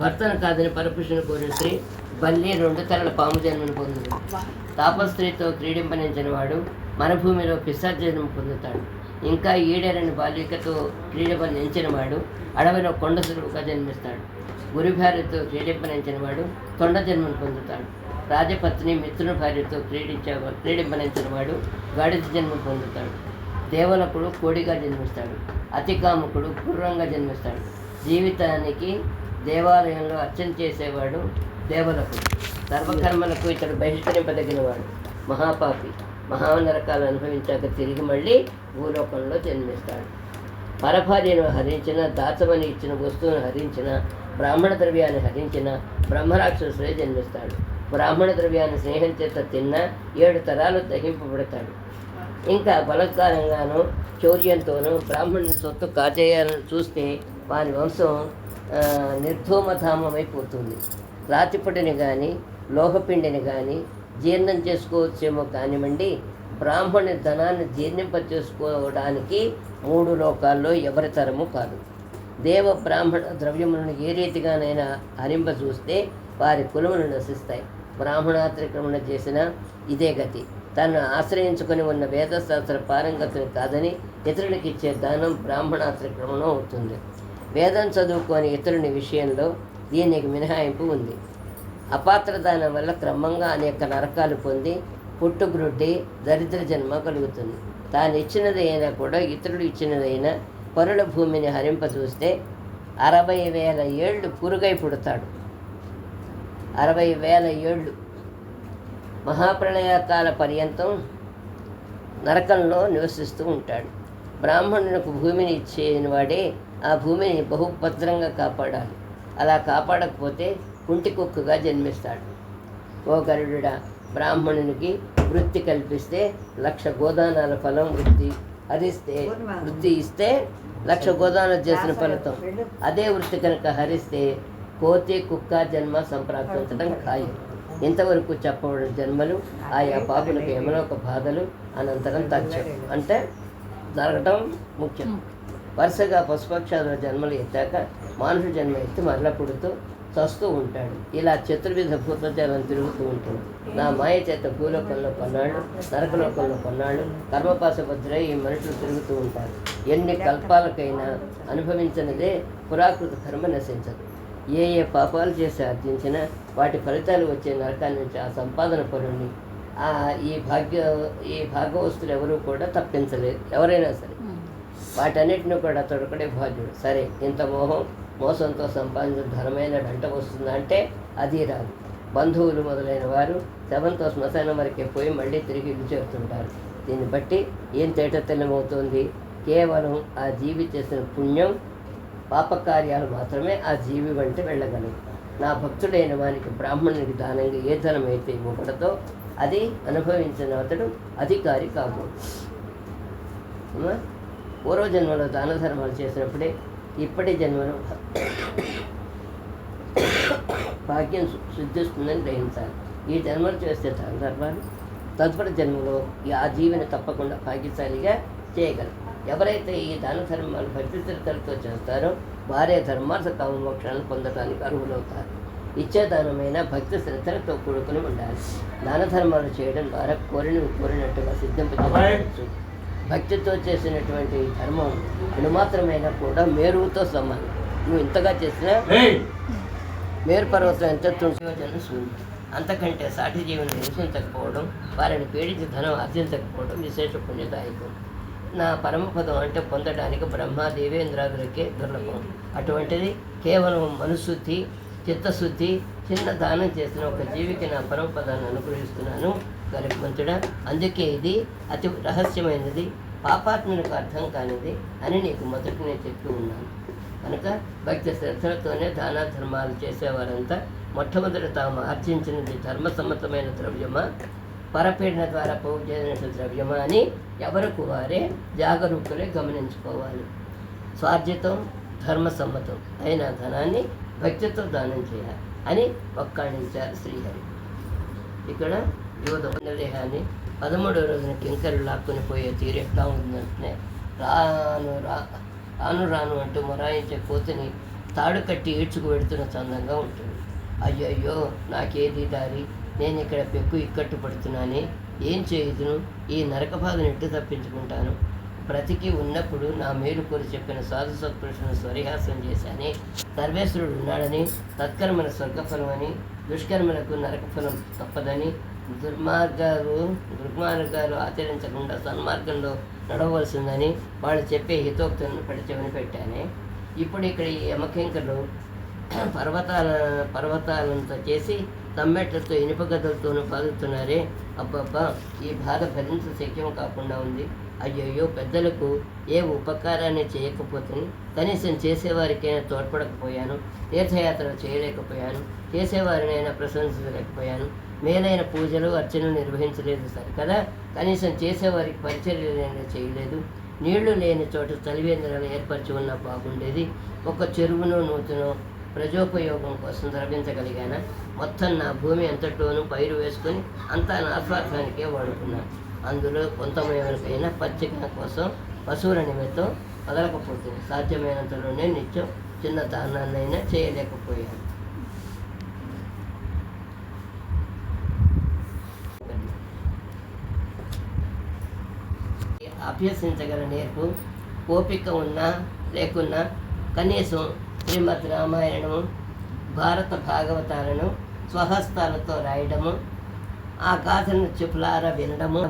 భర్తను కాదని పరపురుషుని కోరిన స్త్రీ బల్లి రెండు తరల పాము జన్మను పొందుడు తాపస్త్రీతో క్రీడింపనించిన వాడు మరుభూమిలో పిశాచ జన్మ పొందుతాడు. ఇంకా ఈడేరని బాలికతో క్రీడింపనించిన వాడు అడవిలో కొండసులుగా జన్మిస్తాడు. గురి భార్యతో క్రీడింపనించిన వాడు తొండ జన్మను పొందుతాడు. రాజపత్ని మిత్రుని భార్యతో క్రీడించే క్రీడింపనించిన వాడు గాడిద జన్మ పొందుతాడు. దేవలకుడు కోడిగా జన్మిస్తాడు. అతికాముకుడు గుర్రంగా జన్మిస్తాడు. జీవితానికి దేవాలయంలో అర్చన చేసేవాడు దేవలకు సర్వకర్మలకు ఇతడు బహిష్కరింపదగినవాడు మహాపాపి. మహానరకాలు అనుభవించాక తిరిగి మళ్ళీ భూలోకంలో జన్మిస్తాడు. పరభార్యను హరించిన దాసమని ఇచ్చిన వస్తువును హరించిన బ్రాహ్మణ ద్రవ్యాన్ని హరించిన బ్రహ్మరాక్షసులే జన్మిస్తాడు. బ్రాహ్మణ ద్రవ్యాన్ని స్నేహం చేత తిన్న ఏడు తరాలు దహింపబడతాడు. ఇంకా బలత్కారంగాను చౌర్యంతోనూ బ్రాహ్మణుని సొత్తు కాజేయాలని చూస్తే వారి వంశం నిర్ధూమధామమైపోతుంది. రాతిపొడిని కానీ లోహపిండిని కానీ జీర్ణం చేసుకోవచ్చేమో కానివ్వండి బ్రాహ్మణి ధనాన్ని జీర్ణింప చేసుకోవడానికి మూడు లోకాల్లో ఎవరి తరము కాదు. దేవ బ్రాహ్మణ ద్రవ్యములను ఏ రీతిగానైనా హరింప చూస్తే వారి కులములు నశిస్తాయి. బ్రాహ్మణాతిక్రమణ చేసిన ఇదే గతి. తను ఆశ్రయించుకొని ఉన్న వేదశాస్త్ర పారంగతులు కాదని ఇతరులకు ఇచ్చే దానం బ్రాహ్మణాతిక్రమణం అవుతుంది. వేదం చదువుకొని ఇతరుని విషయంలో దీనికి మినహాయింపు ఉంది. అపాత్ర దానం వల్ల క్రమంగా అనేక నరకాలు పొంది పుట్టుగ్రుడ్డి దరిద్ర జన్మ కలుగుతుంది. తాను ఇచ్చినదైనా కూడా ఇతరులు ఇచ్చినదైనా పరుల భూమిని హరింప చూస్తే అరవై వేల ఏళ్ళు పురుగై పుడతాడు. అరవై వేల ఏళ్ళు మహాప్రళయకాల పర్యంతం నరకంలో నివసిస్తూ ఉంటాడు. బ్రాహ్మణులకు భూమిని ఇచ్చేవాడే ఆ భూమిని బహుభద్రంగా కాపాడాలి. అలా కాపాడకపోతే కుంటి కుక్కగా జన్మిస్తాడు. ఓ గరుడా బ్రాహ్మణునికి వృత్తి కల్పిస్తే లక్ష గోదానాల ఫలం వృత్తి హరిస్తే వృత్తి ఇస్తే లక్ష గోదానాలు చేసిన ఫలితం. అదే వృత్తి కనుక హరిస్తే కోతి కుక్క జన్మ సంప్రాప్తించడం ఖాయం. ఇంతవరకు చెప్పబడిన జన్మలు ఆయా పాపులకు ఒక బాధలు అనంతరం తథ్యం అంటే జరగటం ముఖ్యం. వరుసగా పశుపక్షాదుల జన్మలు ఎత్తాక మానుష జన్మ ఎత్తి మరల పుడుతూ చస్తూ ఉంటాడు. ఇలా చతుర్విధ భూతజాలం తిరుగుతూ ఉంటుంది. నా మాయ చేత భూలోకంలో కొన్నాళ్ళు నరకలోకంలో కొన్నాళ్ళు కర్మపాశభద్రై ఈ మనుషులు తిరుగుతూ ఉంటారు. ఎన్ని కల్పాలకైనా అనుభవించినదే పురాకృత కర్మ నశించదు. ఏ ఏ పాపాలు చేసి ఆర్జించినా వాటి ఫలితాలు వచ్చే నరకాల నుంచి ఆ సంపాదన పరుణ్ణి ఆ ఈ భాగ్య ఈ భాగవస్తులు ఎవరూ కూడా తప్పించలేరు ఎవరైనా సరే. వాటన్నిటిని కూడా తొడకడే భాగ్యుడు. సరే ఇంత మోహం మోసంతో సంపాదించిన ధనమైన వెంట వస్తుందా అంటే అది రాదు. బంధువులు మొదలైన వారు శవంతో శ్మశానం వరకే పోయి మళ్ళీ తిరిగి ఇల్లు చేరుతుంటారు. దీన్ని బట్టి ఏం తేటతెల్లమవుతుంది? కేవలం ఆ జీవి చేసిన పుణ్యం పాపకార్యాలు మాత్రమే ఆ జీవి వంటి వెళ్ళగలవు. నా భక్తుడైన వానికి బ్రాహ్మణునికి దానంగా ఏ ధనం అయితే ఇవ్వబడదో అది అనుభవించిన అతడు అధికారి కాబోడు పూర్వజన్మలో దాన ధర్మాలు చేసినప్పుడే ఇప్పటి జన్మలో భాగ్యం సిద్ధిస్తుందని గ్రహించాలి. ఈ జన్మలు చేస్తే దాన ధర్మాలు తదుపరి జన్మలో ఈ ఆ జీవిని తప్పకుండా భాగ్యశాలిగా చేయగలరు. ఎవరైతే ఈ దాన ధర్మాలు భక్తి శ్రద్ధలతో చేస్తారో వారే ధర్మార్థ కామోక్షాలను పొందడానికి అర్హులవుతారు. ఇచ్చేదానమైన భక్తి శ్రద్ధలతో కూడుకుని ఉండాలి. దాన ధర్మాలు చేయడం ద్వారా కోరిన కోరినట్టుగా సిద్ధింపజేయవచ్చు. భక్తితో చేసినటువంటి ఈ ధర్మం అనుమాత్రమైనా కూడా మేరుతో సమానం నువ్వు ఇంతగా చేసినా మేరు పర్వతం ఎంత తుంటోజన శూన్యం అంతకంటే సాటి జీవుని నివసించకపోవడం వారిని పీడించి ధనం ఆర్జించకపోవడం విశేష పుణ్యదాయకం. నా పరమపదం అంటే పొందడానికి బ్రహ్మ దేవేంద్రాదులకే దుర్లభం. అటువంటిది కేవలం మనశుద్ధి చిత్తశుద్ధి చిన్న దానం చేసిన ఒక జీవికి నా పరమపదాన్ని అనుగ్రహిస్తున్నాను. గరిమంతుడా అందుకే ఇది అతి రహస్యమైనది పాపాత్ములకు అర్థం కానిది అని నీకు మొదటి నేను చెప్తూ ఉన్నాను. కనుక భక్తి శ్రద్ధలతోనే దాన ధర్మాలు చేసేవారంతా మొట్టమొదట తాము ఆర్జించినది ధర్మసమ్మతమైన ద్రవ్యమా? పరపీడన ద్వారా పోగు చేసిన ద్రవ్యమా అని ఎవరికి వారే జాగరూకులే గమనించుకోవాలి. స్వార్జితం ధర్మసమ్మతం. అయిన ధనాన్ని భక్తితో దానం చేయాలి అని ఒక్కాణించారు శ్రీహరి. ఇక్కడ యోధ దేహాన్ని పదమూడవ రోజున కింకరు లాక్కుని పోయే తీరు ఎట్లా ఉందంటే రాను రా రాను రాను అంటూ మొరాయించే కోతిని తాడు కట్టి ఈడ్చుకు పెడుతున్న చందంగా ఉంటుంది. అయ్యయ్యో నాకేది దారి? నేను ఇక్కడ పెక్కు ఇక్కట్టు పడుతున్నానే? ఏం చేయుదును? ఈ నరక బాధను ఎట్టు తప్పించుకుంటాను? బ్రతికి ఉన్నప్పుడు నా మేలు కోరి చెప్పిన సాధు సత్పురుషులను స్వరిహాసం చేశాని? సర్వేశ్వరుడు ఉన్నాడని తత్కర్మల స్వర్గఫలమని దుష్కర్మలకు నరకఫలం తప్పదని దుర్మార్గాలు దుర్మార్గాలు ఆచరించకుండా సన్మార్గంలో నడవలసిందని వాళ్ళు చెప్పే హితోక్తులను పడిచెవిని పెట్టాను. ఇప్పుడు ఇక్కడ ఈ యమకింకలు పర్వతాల పర్వతాలంతా చేసి తమ్మెట్లతో ఇనుప గదులతోనూ అబ్బబ్బా ఈ బాధ భరించ శక్యం కాకుండా ఉంది. అయ్యయ్యో పెద్దలకు ఏ ఉపకారాన్ని చేయకపోతే కనీసం చేసేవారికైనా తోడ్పడకపోయాను తీర్థయాత్రలు చేయలేకపోయాను చేసేవారినైనా ప్రశంసించలేకపోయాను మేలైన పూజలు అర్చనలు నిర్వహించలేదు సార్ కదా కనీసం చేసేవారికి పరిచర్యలైనా చేయలేదు. నీళ్ళు లేని చోట చలివేంద్రాలు ఏర్పరిచి ఉన్నా బాగుండేది. ఒక చెరువును నూతును ప్రజోపయోగం కోసం ద్రవించగలిగాన? మొత్తం నా భూమి అంతటోనూ పైరు వేసుకొని అంతా నా స్వార్థానికే వాడుకున్నాను అందులో కొంతమేమైనా పచ్చిక కోసం పశువుల నిమిత్తం వదలకపోతుంది సాధ్యమైనంతలోనే నిత్యం చిన్న దానాన్నైనా చేయలేకపోయాను. అభ్యసించగల నేర్పు ఓపిక ఉన్నా లేకున్నా కనీసం శ్రీమద్ రామాయణము భారత భాగవతాలను స్వహస్తాలతో రాయడము ఆ గాథను చెప్పులారా వినడము